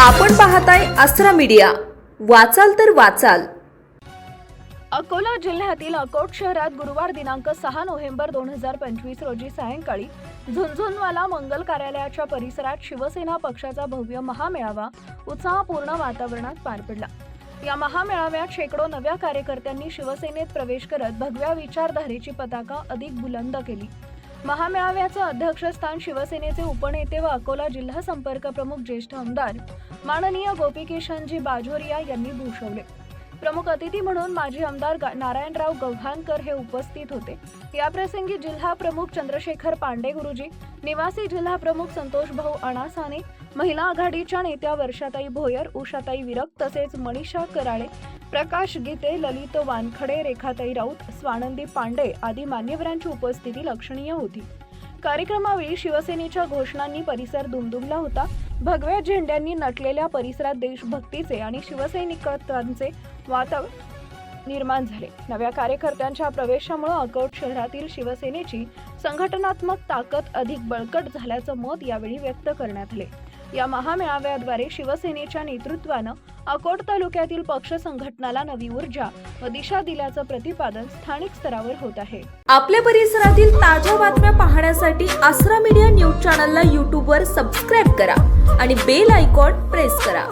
आपण पाहताय अस्त्र मीडिया. वाचाल तर वाचाल. अकोला जिल्ह्यातील अकोट शहरात गुरुवार दिनांक सहा नोव्हेंबर दोन हजार पंचवीस रोजी सायंकाळी झुंझुनवाला मंगल कार्यालयाच्या परिसरात शिवसेना पक्षाचा भव्य महामेळावा उत्साहपूर्ण वातावरणात पार पडला. या महामेळाव्यात शेकडो नव्या कार्यकर्त्यांनी शिवसेनेत प्रवेश करत भगव्या विचारधारेची पताका अधिक बुलंद केली. महामेळाव्याचं अध्यक्षस्थान शिवसेनेचे उपनेते व अकोला जिल्हा संपर्क प्रमुख ज्येष्ठ आमदार माननीय गोपीकिशनजी बाजोरिया यांनी भूषवले. प्रमुख अतिथी म्हणून माजी आमदार गा- नारायणराव गव्हाणकर हे उपस्थित होते. याप्रसंगी जिल्हा प्रमुख चंद्रशेखर पांडे गुरुजी निवासी जिल्हा प्रमुख संतोष भाऊ अणासाने महिला आघाडीच्या नेत्या वर्षाताई भोयर उषाताई विरक तसेच मनीषा कराळे प्रकाश गीते ललित वानखडे रेखाताई राऊत स्वानंदी पांडे आदी मान्यवरांची उपस्थिती लक्षणीय होती. कार्यक्रमावेळी शिवसेनेच्या घोषणांनी परिसर दुमदुमला होता. भगव्या झेंड्यांनी नटलेल्या परिसरात देशभक्तीचे आणि शिवसैनिकत्वाचे वातावरण निर्माण झाले. नव्या कार्यकर्त्यांच्या प्रवेशामुळे अकोट शहरातील शिवसेनेची संघटनात्मक ताकद अधिक बळकट झाल्याचं मत यावेळी व्यक्त करण्यात आले. या महामेळाव्याद्वारे शिवसेनेच्या नेतृत्वानं अकोट तालुक्यातील पक्ष संघटनाला नवी ऊर्जा व दिशा दिल्याचं प्रतिपादन स्थानिक स्तरावर होत आहे. आपल्या परिसरातील ताज्या बातम्या पाहण्यासाठी आसरा मीडिया न्यूज चॅनलला यूट्यूबवर सबस्क्राईब करा आणि बेल आयकॉन प्रेस करा.